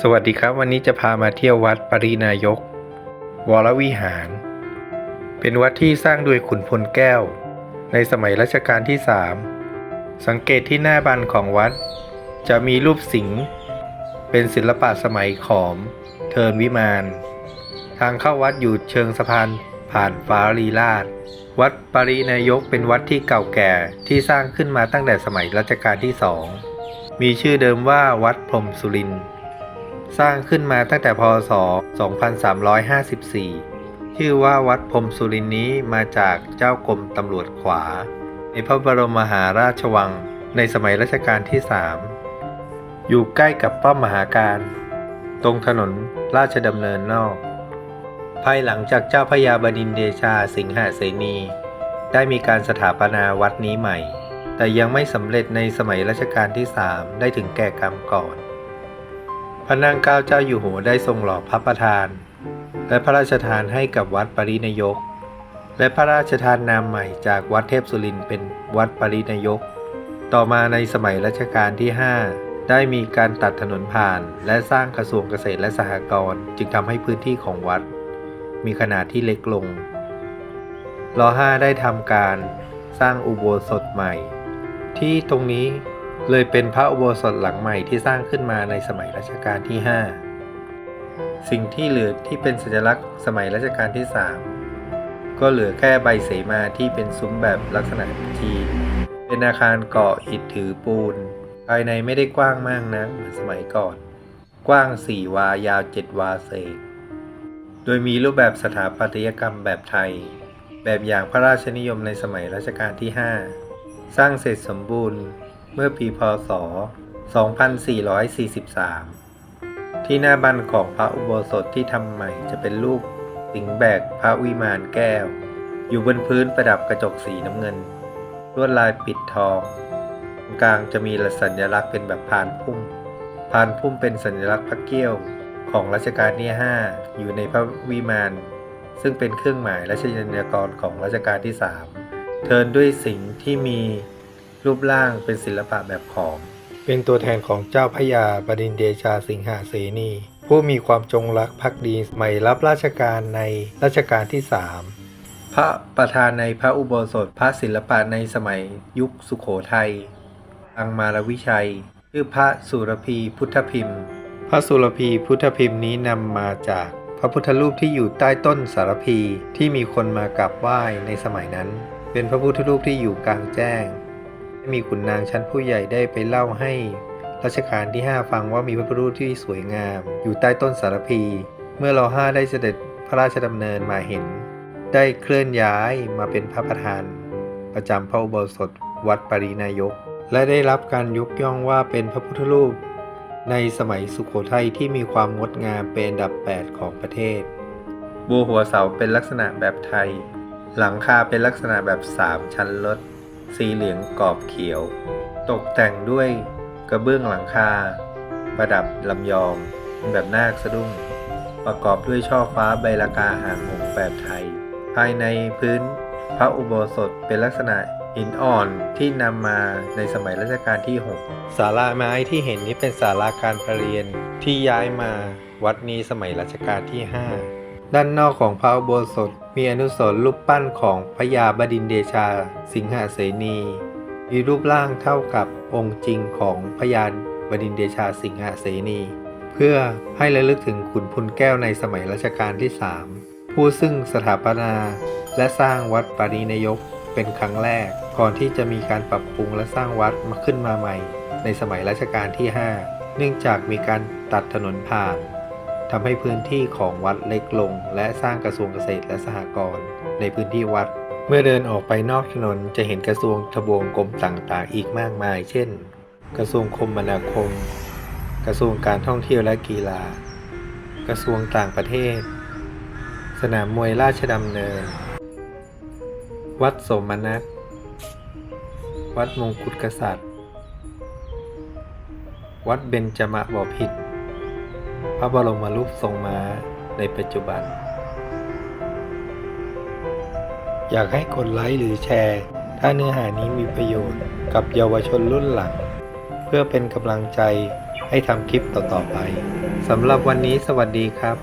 สวัสดีครับ วันนี้จะพามาเที่ยววัดปรินายก วรวิหาร เป็นวัดที่สร้างโดยขุนพลแก้ว ในสมัยรัชกาลที่สามสังเกตที่หน้าบันของวัด จะมีรูปสิงห์เป็นศิลปะสมัยขอม เทินวิมาน ทางเข้าวัดอยู่เชิงสะพานผ่านฟ้าลีลาดวัดปรินายกเป็นวัดที่เก่าแก่ที่สร้างขึ้นมาตั้งแต่สมัยรัชกาลที่สองมีชื่อเดิมว่าวัดพรมสุรินทร์ สร้างขึ้นมาตั้งแต่พศ 2354 ชื่อว่าวัดพรมสุรินนี้มาจากเจ้ากรมตำรวจขวา ในพระบรมมหาราชวังในสมัยรัชกาลที่ 3 อยู่ใกล้กับป้อมมหาการ ตรงถนนราชดำเนินนอก ภายหลังจากเจ้าพระยาบดินเดชาสิงหเสนี ได้มีการสถาปนาวัดนี้ใหม่ แต่ยังไม่สำเร็จในสมัยรัชกาลที่ 3 ได้ถึงแก่กรรมก่อน พระนางเกล้าเจ้าอยู่หัวได้ทรงหล่อพระประธาน และพระราชทานให้กับวัดปรินายก และพระราชทานนามใหม่จากวัดเทพสุรินเป็นวัดปรินายก ต่อมาในสมัยรัชกาลที่ 5 ได้มีการตัดถนนผ่าน และสร้างกระทรวงเกษตรและสหกรณ์จึงทำให้พื้นที่ของวัด มีขนาดที่เล็กลงรอ5ได้ทำการสร้างอุโบสถใหม่ ที่ตรงนี้ เลยเป็นพระอุโบสถหลังใหม่ที่สร้างขึ้นมาในสมัยรัชกาลที่ 5 สิ่งที่เหลือที่เป็นสัญลักษณ์สมัยรัชกาลที่ 3 ก็เหลือแค่ใบเสมาที่เป็นซุ้มแบบลักษณะจีน เป็นอาคารเกาะอิฐถือปูน ภายในไม่ได้กว้างมากนะเหมือนสมัยก่อน กว้าง 4 วายาว 7 วาเศษ โดยมีรูปแบบสถาปัตยกรรมแบบไทย แบบอย่างพระราชนิยมในสมัยรัชกาลที่ 5 สร้างเสร็จสมบูรณ์ มื่อปีพศ 2443 ที่หน้าบันของพระอุโบสถที่ทำใหม่จะเป็นรูปสิงแบกพระวิมานแก้ว อยู่บนพื้นประดับกระจกสีน้ำเงิน ลวดลายปิดทองตรงกลางจะมีสัญลักษณ์เป็นแบบพานพุ่ม พานพุ่มเป็นสัญลักษณ์พระเกี้ยวของรัชกาลที่ 5 อยู่ในพระวิมาน ซึ่งเป็นเครื่องหมายราชญากรของรัชกาลที่ 3 เทินด้วยสิงที่มี รูปร่างเป็นศิลปะแบบขอม เป็นตัวแทนของเจ้าพระยาบดินทร์เดชาสิงหเสนีผู้มีความจงรักภักดีใหม่รับราชการในรัชกาลที่3พระประธานในพระอุโบสถพระศิลปะในสมัยยุคสุขโขทัยอังมารวิชัย ชื่อพระสุรพีพุทธพิมพ์ พระสุรพีพุทธพิมพ์นี้นำมาจากพระพุทธรูปที่อยู่ใต้ต้นสารพีที่มีคนมากราบไหว้ในสมัยนั้น เป็นพระพุทธรูปที่อยู่กลางแจ้ง มีขุนนางชั้นผู้ใหญ่ได้ไปเล่าให้รัชกาลที่ 5 ฟังว่ามีพระพุทธรูปที่สวยงาม อยู่ใต้ต้นสารพี เมื่อรอห้าได้เสด็จพระราชดำเนินมาเห็น ได้เคลื่อนย้ายมาเป็นพระประธาน ประจำพระอุโบสถวัดปรินายก และได้รับการยกย่องว่าเป็นพระพุทธรูป ในสมัยสุขโขทัยที่มีความงดงามเป็นอันดับ 8 ของประเทศบัวหัวเสาเป็นลักษณะแบบไทย หลังคาเป็นลักษณะแบบ3ชั้นลด สีเหลืองกรอบเขียว ตกแต่งด้วยกระเบื้องหลังคา ประดับลำยองแบบนาคสะดุ้ง ประกอบด้วยช่อฟ้าใบลากาหางหงแบบไทย ภายในพื้นพระอุโบสถเป็นลักษณะหินอ่อนที่นำมาในสมัยรัชกาลที่ 6 ศาลาไม้ที่เห็นนี้เป็นศาลาการประเรียนที่ย้ายมาวัดนี้สมัยรัชกาลที่ 5 ด้านนอกของพระอุโบสถมีอนุสรณ์รูปปั้นของพระยาบดินเดชา สิงหเสนีมีรูปร่างเท่ากับองค์จริงของพระยาบดินเดชาสิงหเสนี เพื่อให้ระลึกถึงขุนพลแก้วในสมัยรัชกาลที่ 3 ผู้ซึ่งสถาปนาและสร้างวัดปารินายกเป็นครั้งแรก ก่อนที่จะมีการปรับปรุงและสร้างวัดมาขึ้นมาใหม่ ในสมัยรัชกาลที่ 5 เนื่องจากมีการตัดถนนผ่าน ทำให้พื้นที่ของวัดเล็กลง และสร้างกระทรวงเกษตรและสหกรณ์ในพื้นที่วัด เมื่อเดินออกไปนอกถนนจะเห็นกระทรวงทบวงกรมต่างๆ อีกมากมาย เช่น กระทรวงคมนาคม กระทรวงการท่องเที่ยวและกีฬา กระทรวงต่างประเทศ สนามมวยราชดำเนิน วัดสมนัตวัดมงกุฎกษัตริย์ วัดเบญจมบพิตร พระบรมรูปทรงม้าในปัจจุบัน อยากให้กดไลค์หรือแชร์ ถ้าเนื้อหานี้มีประโยชน์กับเยาวชนรุ่นหลัง เพื่อเป็นกำลังใจให้ทำคลิปต่อๆไปสำหรับวันนี้สวัสดีครับ